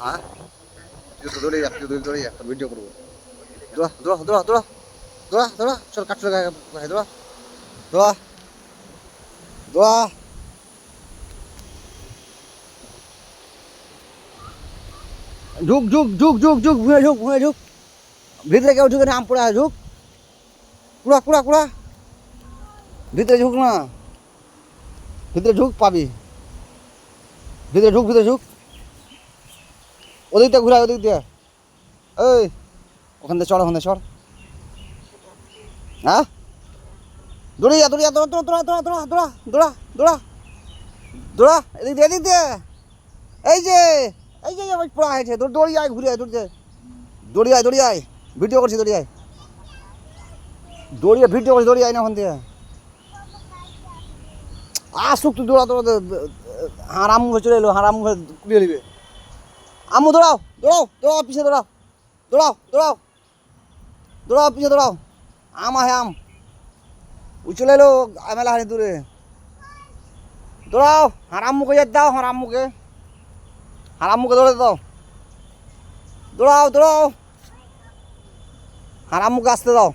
হ্যাঁ তুই তো দৌড়ে যা তুই দৌড়ে দৌড়ে যা ভিডিও করব দৌড়া দৌড়া দৌড়া দৌড়া দৌড়া দৌড়া চল কাটছো গায়ে গায়ে দৌড়া দৌড়া দৌড়া ঢুক ঢুক ঢুক ঢুক ঢুক ঘুরে ঢুক ঘুরে ঢুক ভিতরে কেউ ঢুকে না আম পড়া ঢুক কুড়া কুড়া কুড়া ভিতরে ঢুক না ভিতরে ঢুক পাবি ভিতরে ঢুক ভিতরে ঢুক ওদিক দিয়ে ঘুরায় ওদিক দিয়ে ওই ওখান থেকে চড় ওখান থেকে চড় হ্যাঁ দৌড়িয়া দৌড়িয়া দৌড়া দৌড়া দৌড়া দৌড়া দৌড়া দৌড়া দৌড়া দৌড়া এদিক দিয়ে এদিক দিয়ে এই যে এই যে ওই পড়া হয়েছে দৌড় আয় ঘুরে আয় দৌড়তে দৌড়ি আয় দৌড়ি আয় ভিডিও করছি দৌড়ি আয় দৌড়িয়ে ভিডিও করছি দৌড়ি আয় না ওখান থেকে আসুক তুই দৌড়া দৌড়া হার আমু চলে এলো হার আমু কুড়িয়ে আমু দৌড়াও দৌড়াও দৌড়াও পিছিয়ে দৌড়াও দৌড়াও দৌড়াও দৌড়াও পিছিয়ে দৌড়াও। আম আহে আম। ও চলে এলো আমেলা হারি দূরে। দৌড়াও হার আম্মুকে যেতে দাও হার আম্মুকে। হার আম্মুকে দৌড়ে দাও। দৌড়াও দৌড়াও। হার আম্মুকে আসতে দাও।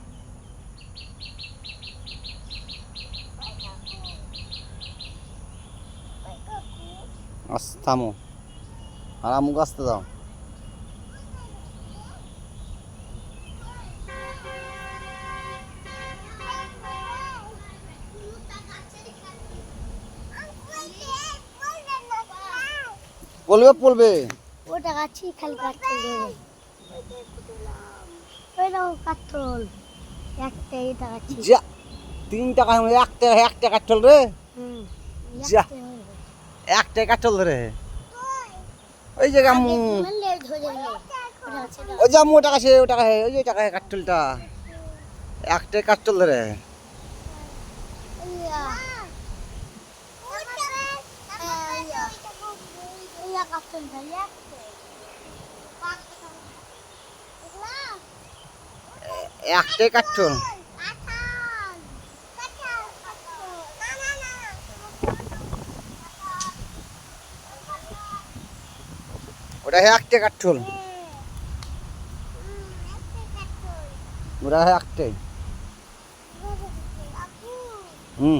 আস, থামো। আর আমু গাছতে দাও। পলবে পলবে ওটা গাছি খালি কাটতে দেবে ওইটাও কাটল একটা এটা গাছি যা তিন টাকা এক একটা এক টাকা কাটল রে। যা এক টাকা কাটল রে। ওই যে গামু। ওই জামু ওটা কাছে ওটা কাছে ওই যে ওটা কাছে কাঠটুলটা একটাই কাঠটুল ধরে। একটাই কাঠটুল ওটা হয় একটা কাঠোল ওটা হয় একটাই হুম।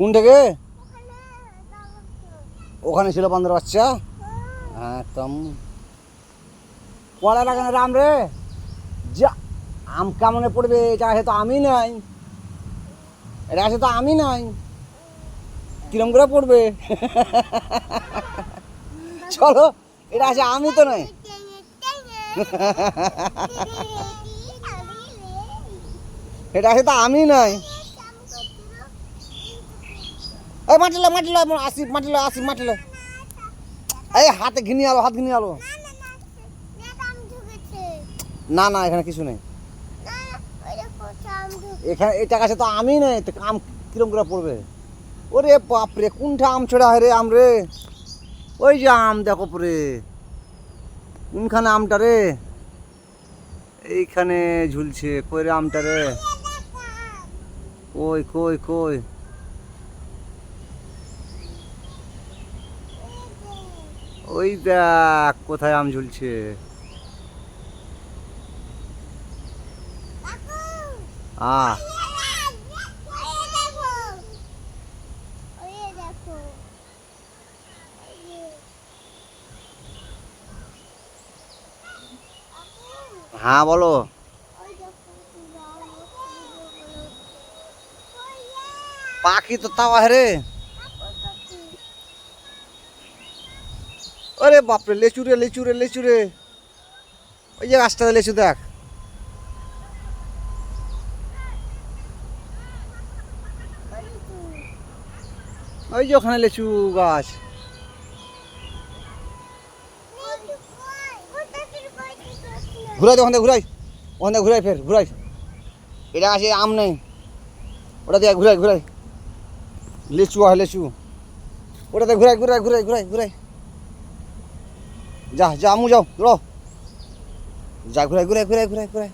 কোন থেকে? ওখানে ছিল বান্দর বাচ্চা। একদম। পড়া লাগানো রাম রে? যা, আম কেমনে পড়বে? এটা আছে তো আমি নাই। এটা আছে তো আমি নাই। কিরম করে পড়বে? চলো, এটা আছে আমি তো নয় এটা আছে তো আমি নাই। এই মাটিলে মাটিলে আসি মাটিলে আসি মাটিলে। এই হাতে ঘিনি আলো, হাত ঘিনি আলো। না না, এখানে কিছু নেই। এখানে এটা কাছে তো আমি নেই, তো আম কিরম করে পড়বে? ওরে বাপরে, কোনটা আম ছেড়া হয় রে আম রে? ওই যে আম, দেখো পরে। কোনখানে আমটা রে? এইখানে ঝুলছে, কই রে আমটা রে? কই কই কই? ওই দেখ কোথায় আম ঝুলছে? হ্যাঁ বলো। পাখি তো তাও রে। আরে বাপরে, লেচু রে লেচু রে, লেচু ওই যে গাছটাতে লেচু দেখ। ওই যে ওখানে লেচু গাছ। ঘুরাই ওখান ঘুরাই। ওখান ঘুরাই ফের, ঘুরাই। এটা আছে আম নেই। ওটা দিয়ে ঘুরাই ঘুরাই। লিচু হয় লিচু। ওটাতে ঘুরাই ঘুরাই ঘুরাই ঘুরাই ঘুরাই। যা যা আমু যাও দৌড়ো যা ঘুরাই ঘুরাই ঘুরাই ঘুরাই ঘুরাই।